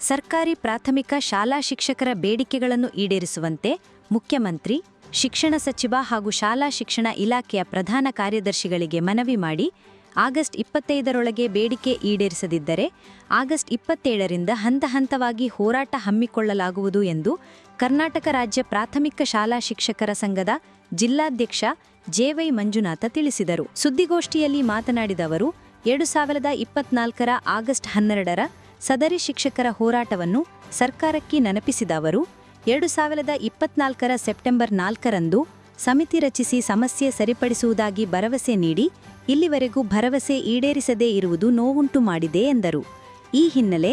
ಸರ್ಕಾರಿ ಪ್ರಾಥಮಿಕ ಶಾಲಾ ಶಿಕ್ಷಕರ ಬೇಡಿಕೆಗಳನ್ನು ಈಡೇರಿಸುವಂತೆ ಮುಖ್ಯಮಂತ್ರಿ, ಶಿಕ್ಷಣ ಸಚಿವ ಹಾಗೂ ಶಾಲಾ ಶಿಕ್ಷಣ ಇಲಾಖೆಯ ಪ್ರಧಾನ ಕಾರ್ಯದರ್ಶಿಗಳಿಗೆ ಮನವಿ ಮಾಡಿ ಆಗಸ್ಟ್ ಇಪ್ಪತ್ತೈದರೊಳಗೆ ಬೇಡಿಕೆ ಈಡೇರಿಸದಿದ್ದರೆ ಆಗಸ್ಟ್ ಇಪ್ಪತ್ತೇಳರಿಂದ ಹಂತ ಹಂತವಾಗಿ ಹೋರಾಟ ಹಮ್ಮಿಕೊಳ್ಳಲಾಗುವುದು ಎಂದು ಕರ್ನಾಟಕ ರಾಜ್ಯ ಪ್ರಾಥಮಿಕ ಶಾಲಾ ಶಿಕ್ಷಕರ ಸಂಘದ ಜಿಲ್ಲಾಧ್ಯಕ್ಷ ಜೆವೈ ಮಂಜುನಾಥ ತಿಳಿಸಿದರು. ಸುದ್ದಿಗೋಷ್ಠಿಯಲ್ಲಿ ಮಾತನಾಡಿದ ಅವರು, ಎರಡು ಸಾವಿರದ ಇಪ್ಪತ್ನಾಲ್ಕರ ಆಗಸ್ಟ್ ಹನ್ನೆರಡರ ಸದರಿ ಶಿಕ್ಷಕರ ಹೋರಾಟವನ್ನು ಸರ್ಕಾರಕ್ಕೆ ನೆನಪಿಸಿದ ಅವರು, ಎರಡು ಸಾವಿರದ ಇಪ್ಪತ್ನಾಲ್ಕರ ಸೆಪ್ಟೆಂಬರ್ ನಾಲ್ಕರಂದು ಸಮಿತಿ ರಚಿಸಿ ಸಮಸ್ಯೆ ಸರಿಪಡಿಸುವುದಾಗಿ ಭರವಸೆ ನೀಡಿ ಇಲ್ಲಿವರೆಗೂ ಭರವಸೆ ಈಡೇರಿಸದೇ ಇರುವುದು ನೋವುಂಟು ಮಾಡಿದೆ ಎಂದರು. ಈ ಹಿನ್ನೆಲೆ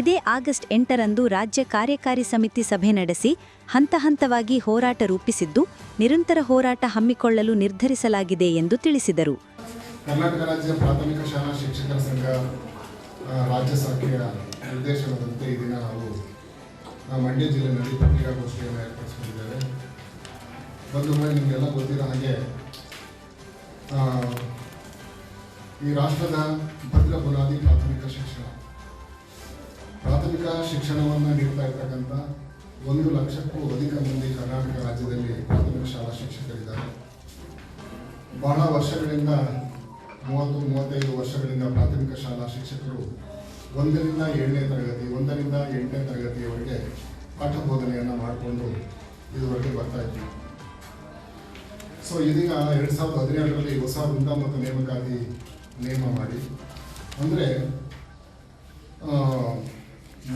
ಇದೇ ಆಗಸ್ಟ್ ಎಂಟರಂದು ರಾಜ್ಯ ಕಾರ್ಯಕಾರಿ ಸಮಿತಿ ಸಭೆ ನಡೆಸಿ ಹಂತ ಹಂತವಾಗಿ ಹೋರಾಟ ರೂಪಿಸಿದ್ದು, ನಿರಂತರ ಹೋರಾಟ ಹಮ್ಮಿಕೊಳ್ಳಲು ನಿರ್ಧರಿಸಲಾಗಿದೆ ಎಂದು ತಿಳಿಸಿದರು. ಕರ್ನಾಟಕ ರಾಜ್ಯ ಪ್ರಾಥಮಿಕ ಶಾಲಾ ಶಿಕ್ಷಕರ ಸಂಘ ರಾಜ್ಯ ಶಾಖೆಯ ನಿರ್ದೇಶನದಂತೆ ಈ ದಿನ ನಾವು ಮಂಡ್ಯ ಜಿಲ್ಲೆಯಲ್ಲಿ ಪತ್ರಿಕಾಗೋಷ್ಠಿಯನ್ನು ಏರ್ಪಡಿಸಿಕೊಂಡಿದ್ದೇವೆ ಬಂಧುಗಳೇ ನಿಮಗೆಲ್ಲ ಗೊತ್ತಿರೋ ಹಾಗೆ ಈ ರಾಷ್ಟ್ರದ ಭದ್ರ ಬುನಾದಿ ಪ್ರಾಥಮಿಕ ಶಿಕ್ಷಣ. ಪ್ರಾಥಮಿಕ ಶಿಕ್ಷಣವನ್ನು ನೀಡ್ತಾ ಇರ್ತಕ್ಕಂಥ ಒಂದು ಲಕ್ಷಕ್ಕೂ ಅಧಿಕ ಮಂದಿ ಕರ್ನಾಟಕ ರಾಜ್ಯದಲ್ಲಿ ಪ್ರಾಥಮಿಕ ಶಾಲಾ ಶಿಕ್ಷಕರಿದ್ದಾರೆ. ಬಹಳ ವರ್ಷಗಳಿಂದ ಮೂವತ್ತು, ಮೂವತ್ತೈದು ವರ್ಷಗಳಿಂದ ಪ್ರಾಥಮಿಕ ಶಾಲಾ ಶಿಕ್ಷಕರು ಒಂದರಿಂದ ಏಳನೇ ತರಗತಿ, ಒಂದರಿಂದ ಎಂಟನೇ ತರಗತಿಯವರೆಗೆ ಪಾಠ ಬೋಧನೆಯನ್ನು ಮಾಡಿಕೊಂಡು ಇದುವರೆಗೆ ಬರ್ತಾ ಇದ್ವಿ. ಸೊ ಇದೀಗ ಎರಡು ಸಾವಿರದ ಹದಿನೇಳರಲ್ಲಿ ಹೊಸ ವೃಂದ ಮತ್ತು ನೇಮಕಾತಿ ನೇಮ ಮಾಡಿ. ಅಂದರೆ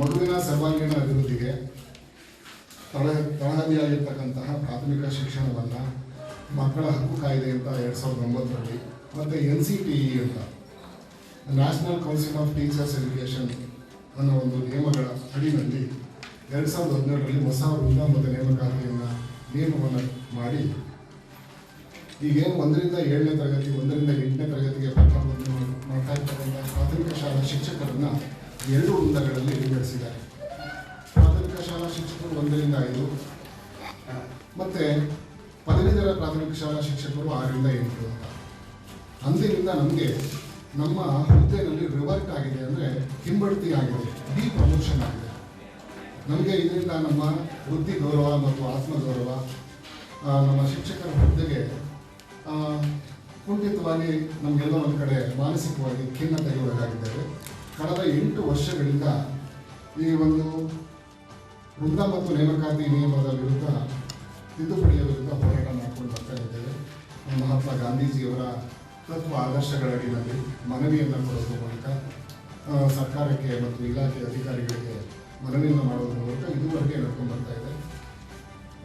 ಮಗುವಿನ ಸರ್ವಾಂಗೀಣ ಅಭಿವೃದ್ಧಿಗೆ ತಳ ತಳಹದಿಯಾಗಿರ್ತಕ್ಕಂತಹ ಪ್ರಾಥಮಿಕ ಶಿಕ್ಷಣವನ್ನು ಮಕ್ಕಳ ಹಕ್ಕು ಕಾಯ್ದೆ ಅಂತ ಎರಡು ಸಾವಿರದ ಒಂಬತ್ತರಲ್ಲಿ, ಮತ್ತು ಎನ್ ಸಿ ಟಿ ಇ ಅಂತ. National council of teachers education ಅನ್ನೋ ಒಂದು ನಿಯಮಗಳ ಅಡಿನಲ್ಲಿ ಎರಡು ಸಾವಿರದ ಹದಿನೇಳರಲ್ಲಿ ಹೊಸ ವೃಂದ ಮತ್ತು ನೇಮಕಾತಿಯನ್ನು ನಿಯಮವನ್ನು ಮಾಡಿ. ಈಗೇನು ಒಂದರಿಂದ ಏಳನೇ ತರಗತಿ, ಒಂದರಿಂದ ಎಂಟನೇ ತರಗತಿಗೆ ಮಾಡ್ತಾ ಇರ್ತಕ್ಕಂಥ ಪ್ರಾಥಮಿಕ ಶಾಲಾ ಶಿಕ್ಷಕರನ್ನು ಎರಡು ವೃಂದಗಳಲ್ಲಿ ವಿಂಗಡಿಸಿದ್ದಾರೆ. ಪ್ರಾಥಮಿಕ ಶಾಲಾ ಶಿಕ್ಷಕರು ಒಂದರಿಂದ ಐದು, ಮತ್ತೆ ಪದವೀಧರ ಪ್ರಾಥಮಿಕ ಶಾಲಾ ಶಿಕ್ಷಕರು ಆರರಿಂದ ಎಂಟು ಅಂತ. ಅಂದಿನಿಂದ ನಮಗೆ ನಮ್ಮ ಹುದ್ದೆಯಲ್ಲಿ ರಿವರ್ಟ್ ಆಗಿದೆ ಅಂದರೆ ಹಿಂಬಡ್ತಿ ಆಗಿದೆ, ಡಿ ಪ್ರಮೋಷನ್ ಆಗಿದೆ. ನಮಗೆ ಇದರಿಂದ ನಮ್ಮ ವೃತ್ತಿ ಗೌರವ ಮತ್ತು ಆತ್ಮಗೌರವ ಗೌರವ ನಮ್ಮ ಶಿಕ್ಷಕರ ಹುದ್ದೆಗೆ ಕುಂಠಿತವಾಗಿ ನಮಗೆಲ್ಲ ಒಂದು ಕಡೆ ಮಾನಸಿಕವಾಗಿ ಖಿನ್ನ ತೆಗೆಯಬೇಕಾಗಿದ್ದೇವೆ ಕಳೆದ ಎಂಟು ವರ್ಷಗಳಿಂದ ಈ ಒಂದು ವೃಂದ ಮತ್ತು ನೇಮಕಾತಿ ನಿಯಮದ ವಿರುದ್ಧ ತಿದ್ದುಪಡಿಯ ವಿರುದ್ಧ ಹೋರಾಟ ಮಾಡಿಕೊಂಡು ಬರ್ತಾ ಇದ್ದೇವೆ. ಮಹಾತ್ಮ ಗಾಂಧೀಜಿಯವರ ತತ್ವ ಆದರ್ಶಗಳ ಅಡಿಯಲ್ಲಿ ಮನವಿಯನ್ನು ಕೊಡೋದ್ರ ಮೂಲಕ ಸರ್ಕಾರಕ್ಕೆ ಮತ್ತು ಇಲಾಖೆ ಅಧಿಕಾರಿಗಳಿಗೆ ಮನವಿಯನ್ನು ಮಾಡೋದ್ರ ಮೂಲಕ ಇದುವರೆಗೆ ನಡ್ಕೊಂಡು ಬರ್ತಾ ಇದೆ.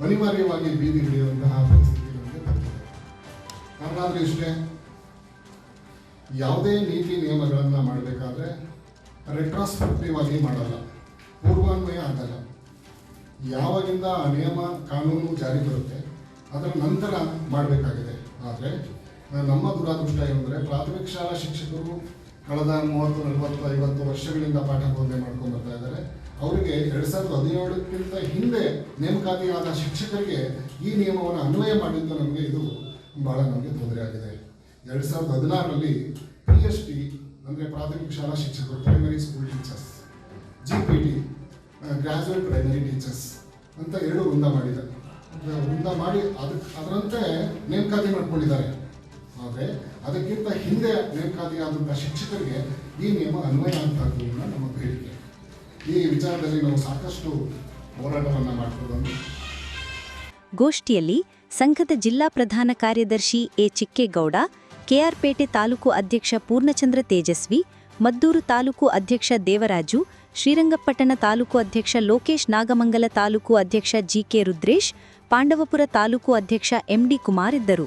ಅನಿವಾರ್ಯವಾಗಿ ಬೀದಿ ಹಿಡಿಯುವಂತಹ ಪರಿಸ್ಥಿತಿ ನಮಗೆ ಬರ್ತಿದೆ. ಅಂದ್ರೆ ಇಷ್ಟೇ, ಯಾವುದೇ ನೀತಿ ನಿಯಮಗಳನ್ನು ಮಾಡಬೇಕಾದ್ರೆ ರೆಟ್ರಾಸ್ಪೆಕ್ಟಿವ್ ಆಗಿ ಮಾಡಲ್ಲ. ಪೂರ್ವಾನ್ವಯ ಆಗಲ್ಲ. ಯಾವಾಗಿಂದ ಆ ನಿಯಮ, ಕಾನೂನು ಜಾರಿ ಬರುತ್ತೆ, ಅದರ ನಂತರ ಮಾಡಬೇಕಾಗಿದೆ. ಆದರೆ ನಮ್ಮ ದುರಾದೃಷ್ಟ ಏನಂದರೆ, ಪ್ರಾಥಮಿಕ ಶಾಲಾ ಶಿಕ್ಷಕರು ಕಳೆದ ಮೂವತ್ತು, ನಲವತ್ತು, ಐವತ್ತು ವರ್ಷಗಳಿಂದ ಪಾಠ ಬೋಧನೆ ಮಾಡ್ಕೊಂಡು ಬರ್ತಾ ಇದ್ದಾರೆ. ಅವರಿಗೆ ಎರಡು ಸಾವಿರದ ಹದಿನೇಳಕ್ಕಿಂತ ಹಿಂದೆ ನೇಮಕಾತಿಯಾದ ಶಿಕ್ಷಕರಿಗೆ ಈ ನಿಯಮವನ್ನು ಅನ್ವಯ ಮಾಡಿದ್ದು ನಮಗೆ ಇದು ಭಾಳ ನಮಗೆ ತೊಂದರೆ ಆಗಿದೆ. ಎರಡು ಸಾವಿರದ ಹದಿನಾರರಲ್ಲಿ ಪಿ ಎಚ್ ಟಿ ಅಂದರೆ ಪ್ರಾಥಮಿಕ ಶಾಲಾ ಶಿಕ್ಷಕರು primary school teachers G P T graduate primary teachers ಅಂತ ಎರಡು ವೃಂದ ಮಾಡಿದ್ದಾರೆ. ವೃಂದ ಮಾಡಿ ಅದಕ್ಕೆ ಅದರಂತೆ ನೇಮಕಾತಿ ಮಾಡ್ಕೊಂಡಿದ್ದಾರೆ. ಆದರೆ ಅದಕ್ಕಿಂತ ಹಿಂದೆ ನೇಮಕಾತಿಯಾದಂಥ ಶಿಕ್ಷಕರಿಗೆ ಈ ನಿಯಮ ಅನ್ವಯ ಆಗ್ತದ್ದು ನಮ್ಮ ಬೇಡಿಕೆ ಈ ವಿಚಾರದಲ್ಲಿ ನಾವು ಸಾಕಷ್ಟು ಹೋರಾಟವನ್ನು ಮಾಡ್ಕೊಂಡು ಗೋಷ್ಠಿಯಲ್ಲಿ ಸಂಘದ ಜಿಲ್ಲಾ ಪ್ರಧಾನ ಕಾರ್ಯದರ್ಶಿ ಎ ಚಿಕ್ಕೇಗೌಡ, ಕೆಆರ್ಪೇಟೆ ತಾಲೂಕು ಅಧ್ಯಕ್ಷ ಪೂರ್ಣಚಂದ್ರ ತೇಜಸ್ವಿ, ಮದ್ದೂರು ತಾಲೂಕು ಅಧ್ಯಕ್ಷ ದೇವರಾಜು ಶ್ರೀರಂಗಪಟ್ಟಣ ತಾಲೂಕು ಅಧ್ಯಕ್ಷ ಲೋಕೇಶ್ ನಾಗಮಂಗಲ ತಾಲೂಕು ಅಧ್ಯಕ್ಷ ಜಿಕೆ ರುದ್ರೇಶ್, ಪಾಂಡವಪುರ ತಾಲೂಕು ಅಧ್ಯಕ್ಷ ಎಂಡಿ ಕುಮಾರ್ ಇದ್ದರು.